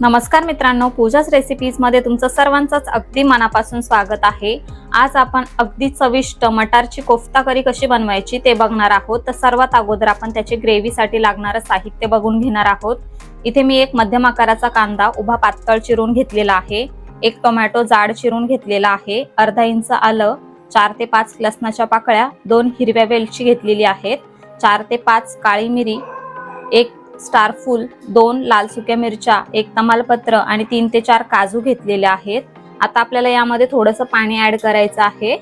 नमस्कार मित्रांनो पूजाच रेसिपीजमध्ये तुमचं सर्वांचंच अगदी मनापासून स्वागत आहे. आज आपण अगदी चविष्ट मटारची कोफ्ता करी कशी बनवायची ते बघणार आहोत. तर सर्वात अगोदर आपण त्याची ग्रेव्हीसाठी लागणारं साहित्य बघून घेणार आहोत. इथे मी एक मध्यम आकाराचा कांदा उभा पातळ चिरून घेतलेला आहे. एक टोमॅटो जाड चिरून घेतलेला आहे. अर्धा इंच आलं चार ते पाच लसणाच्या पाकळ्या दोन हिरव्या वेलची घेतलेली आहेत. चार ते पाच काळी मिरी एक स्टारफूल दोन लाल सुक्या मिरच्या एक तमालपत्र आणि तीन ते चार काजू घेतलेले आहेत. आता आपल्याला यामध्ये थोडंसं पाणी ऍड करायचं आहे.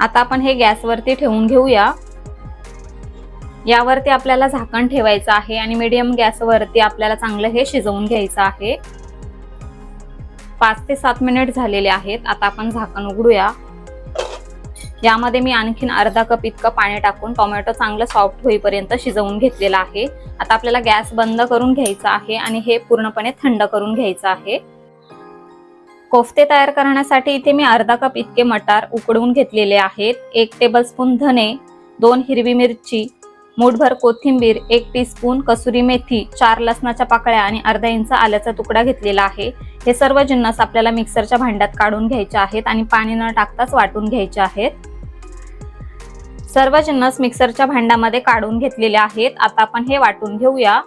आता आपण हे गॅसवरती ठेवून घेऊया. यावरती आपल्याला झाकण ठेवायचं आहे आणि मीडियम गॅसवरती आपल्याला चांगलं हे शिजवून घ्यायचं आहे. पाच ते सात मिनिट झालेले आहेत. आता आपण झाकण उघडूया. यामध्ये मी आणखीन अर्धा कप इतकं पाणी टाकून टोमॅटो चांगलं सॉफ्ट होईपर्यंत शिजवून घेतलेला आहे. आता आपल्याला गॅस बंद करून घ्यायचा आहे आणि हे पूर्णपणे थंड करून घ्यायचं आहे. कोफ्ते तयार करण्यासाठी इथे मी अर्धा कप इतके मटार उकडवून घेतलेले आहेत. एक टेबलस्पून धने दोन हिरवी मिरची मूठभर कोथिंबीर एक टीस्पून कसुरी मेथी चार लसणाच्या पाकळ्या आणि अर्धा इंच आल्याचा तुकडा घेतलेला आहे. हे सर्व जिन्नस आपल्याला मिक्सरच्या भांड्यात काढून घ्यायचे आहेत आणि पाणी न टाकताच वाटून घ्यायचे आहेत. सर्व जिन्नस मिक्सरच्या भांड्यामध्ये काढून घेतलेले आहेत. आता आपण हे वाटून घेऊया.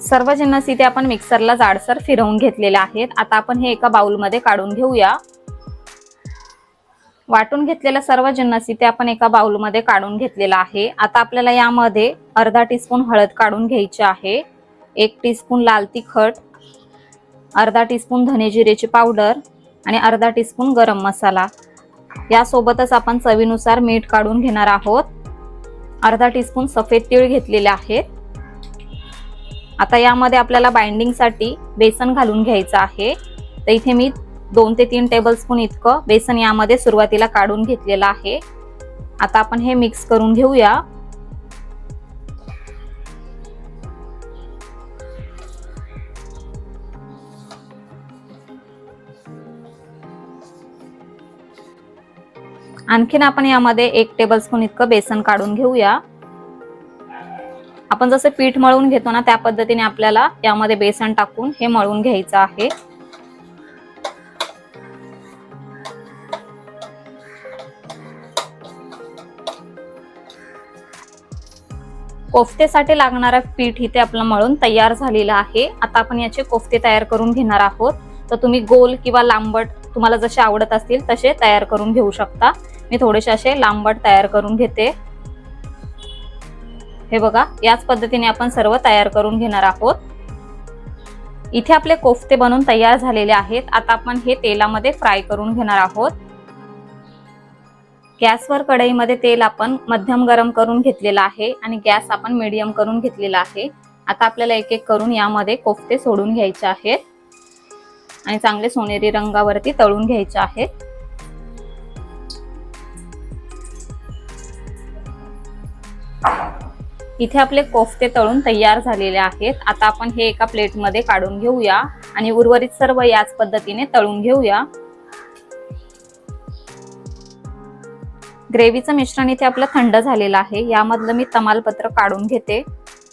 सर्व जिन्नस इथे आपण मिक्सरला जाडसर फिरवून घेतलेले आहेत. आता आपण हे एका बाउलमध्ये काढून घेऊया. वाटून घेतलेला सर्व जिन्नस इथे आपण एका बाउलमध्ये काढून घेतलेला आहे. आता आपल्याला यामध्ये अर्धा टीस्पून हळद काढून घ्यायची आहे. एक टीस्पून लाल तिखट अर्धा टीस्पून धने जिरेची पावडर आणि अर्धा टीस्पून गरम मसाला. यासोबतच आपण चवीनुसार मीठ काढून घेणार आहोत. अर्धा टीस्पून सफेद तीळ घेतलेले आहेत. आता यामध्ये आपल्याला बाइंडिंगसाठी बेसन घालून घ्यायचं आहे. तर इथे मी दोन ते तीन टेबलस्पून इतकं बेसन यामध्ये सुरुवातीला काढून घेतलेलं आहे. आता आपण हे मिक्स करून घेऊया. आणखीन आपण यामध्ये एक टेबलस्पून इतकं बेसन काढून घेऊया. आपण जसं पीठ मळून घेतो ना त्या पद्धतीने आपल्याला यामध्ये बेसन टाकून हे मळून घ्यायचं आहे. कोफ्तेसाठी लागणारा पीठ इथे आपलं मळून तयार झालेलं आहे. आता आपण याचे कोफ्ते तयार करून घेणार आहोत. तर तुम्ही गोल किंवा लांबट तुम्हाला जसे आवडत असतील तसे तयार करून घेऊ शकता. मी थोडेसे असे लांबट तयार करून घेते. हे बघा याच पद्धतीने आपण सर्व तयार करून घेणार आहोत. इथे आपले कोफ्ते बनवून तयार झालेले आहेत. आता आपण हे तेलामध्ये फ्राय करून घेणार आहोत. गॅसवर कढईमध्ये तेल आपण मध्यम गरम करून घेतलेलं आहे आणि गॅस आपण मीडियम करून घेतलेला आहे. आता आपल्याला एक एक करून यामध्ये कोफ्ते सोडून घ्यायचे आहेत. आणि चांगले सोनेरी रंगावरती तळून घ्यायचे आहेत. इथे आपले कोफ्ते तळून तयार झालेले आहेत. आता आपण हे एका प्लेटमध्ये काढून घेऊया आणि उर्वरित सर्व याच पद्धतीने तळून घेऊया. ग्रेव्हीचं मिश्रण इथे आपलं थंड झालेलं आहे. यामधलं मी तमालपत्र काढून घेते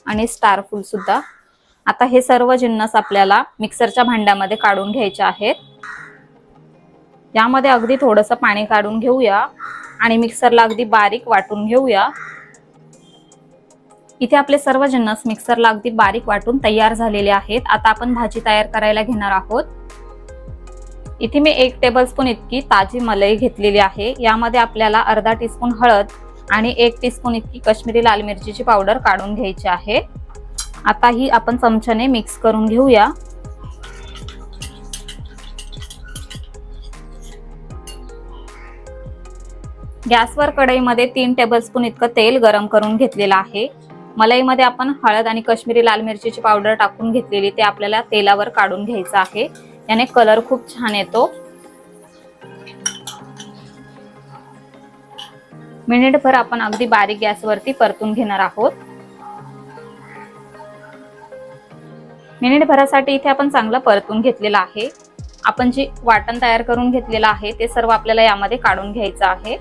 आणि स्टार फुल सुद्धा. आता हे सर्व जिन्नस आपल्याला मिक्सरच्या भांड्यामध्ये काढून घ्यायचे आहेत. यामध्ये अगदी थोडंसं पाणी काढून घेऊया आणि मिक्सरला अगदी बारीक वाटून घेऊया. इथे आपले सर्व जिन्नस मिक्सरला अगदी बारीक वाटून तयार झालेले आहेत. आता आपण भाजी तयार करायला घेणार आहोत. इथे मी एक टेबलस्पून इतकी ताजी मलई घेतलेली आहे. यामध्ये आपल्याला अर्धा टीस्पून हळद आणि एक टीस्पून इतकी कश्मीरी लाल मिरचीची पावडर काढून घ्यायची आहे. आता ही आपण चमच्याने मिक्स करून घेऊया. गॅसवर कढईमध्ये तीन टेबलस्पून इतकं तेल गरम करून घेतलेलं आहे. मलईमध्ये आपण हळद आणि कश्मीरी लाल मिरचीची पावडर टाकून घेतलेली ते आपल्याला तेलावर काढून घ्यायचं आहे. याने कलर खूप छान येतो. मिनिटभर आपण अगदी बारीक गॅसवरती परतून घेणार आहोत. मिनिटभरासाठी इथे आपण चांगलं परतून घेतलेलं आहे. आपण जे वाटण तयार करून घेतलेलं आहे ते सर्व आपल्याला यामध्ये काढून घ्यायचं आहे.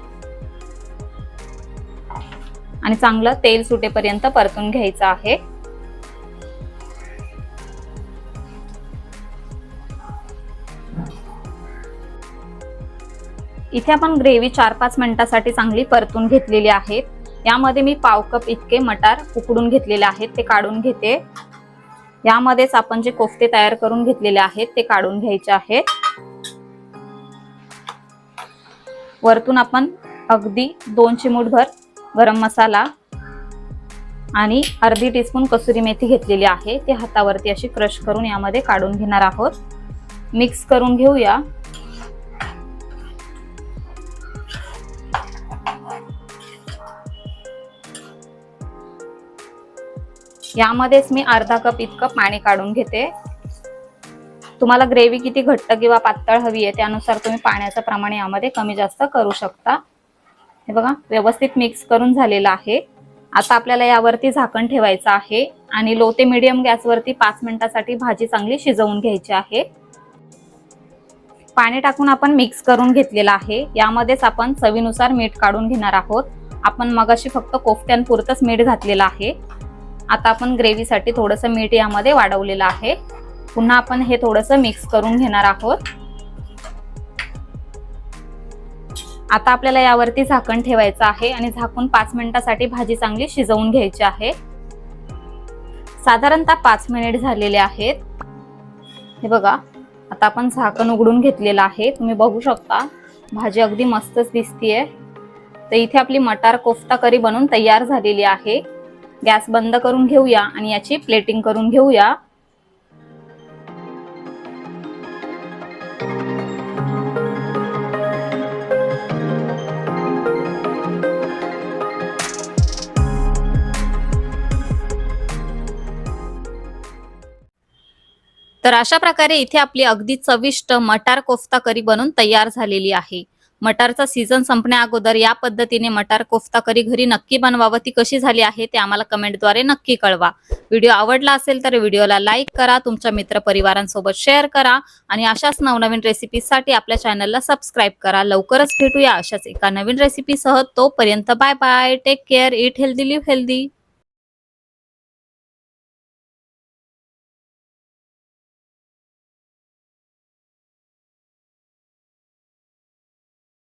आणि चांगलं तेल सुटेपर्यंत परतून घ्यायचं आहे. इथे आपण ग्रेव्ही चार पाच मिनिटासाठी चांगली परतून घेतलेली आहे. यामध्ये मी पाव कप इतके मटार उकडून घेतलेले आहेत ते काढून घेते. यामध्येच आपण जे कोफ्ते तयार करून घेतलेले आहेत ते काढून घ्यायचे आहेत वरतून आपण अगदी दोन चिमूटभर गरम मसाला आणि अर्धी टीस्पून कसुरी मेथी घेतलेली आहे ती हातावरती अशी क्रश करून यामध्ये काढून घेणार आहोत. मिक्स करून घेऊया. यामध्येच मी अर्धा कप इतकं पाणी काढून घेते. तुम्हाला ग्रेव्ही किती घट्ट किंवा पातळ हवी आहे त्यानुसार तुम्ही पाण्याचं प्रमाण यामध्ये कमी जास्त करू शकता. हे बघा व्यवस्थित मिक्स करून झालेलं आहे. आता आपल्याला यावरती झाकण ठेवायचं आहे आणि लो ते मिडियम गॅसवरती पाच मिनिटासाठी भाजी चांगली शिजवून घ्यायची आहे. पाणी टाकून आपण मिक्स करून घेतलेलं आहे. यामध्येच आपण चवीनुसार मीठ काढून घेणार आहोत. आपण मगाशी फक्त कोफ्त्यांपुरतंच मीठ घातलेलं आहे. आता आपण ग्रेव्हीसाठी थोडंसं मीठ यामध्ये वाढवलेलं आहे. पुन्हा आपण हे थोडंसं मिक्स करून घेणार आहोत. आता आपल्याला यावरती झाकण ठेवायचं आहे आणि झाकून पाच मिनिटासाठी भाजी चांगली शिजवून घ्यायची आहे. साधारणतः पाच मिनिट झालेले आहेत. हे बघा आता आपण झाकण उघडून घेतलेलं आहे. तुम्ही बघू शकता भाजी अगदी मस्तच दिसतीये. तर इथे आपली मटार कोफ्ता करी बनून तयार झालेली आहे. गॅस बंद करून घेऊया आणि याची प्लेटिंग करून घेऊया. तर अशा प्रकारे इथे आपली अगदी चविष्ट मटार कोफ्ता करी बनून तयार झालेली आहे. मटारचा सीझन संपण्या अगोदर या पद्धतीने मटार कोफ्ता करी घरी नक्की बनवावं. ती कशी झाली आहे ते आम्हाला कमेंटद्वारे नक्की कळवा. व्हिडिओ आवडला असेल तर व्हिडिओला लाईक करा तुमच्या मित्रपरिवारांसोबत शेअर करा आणि अशाच नवनवीन रेसिपीसाठी आपल्या चॅनलला सबस्क्राईब करा. लवकरच भेटूया अशाच एका नवीन रेसिपीसह तोपर्यंत bye bye take care eat healthy live healthy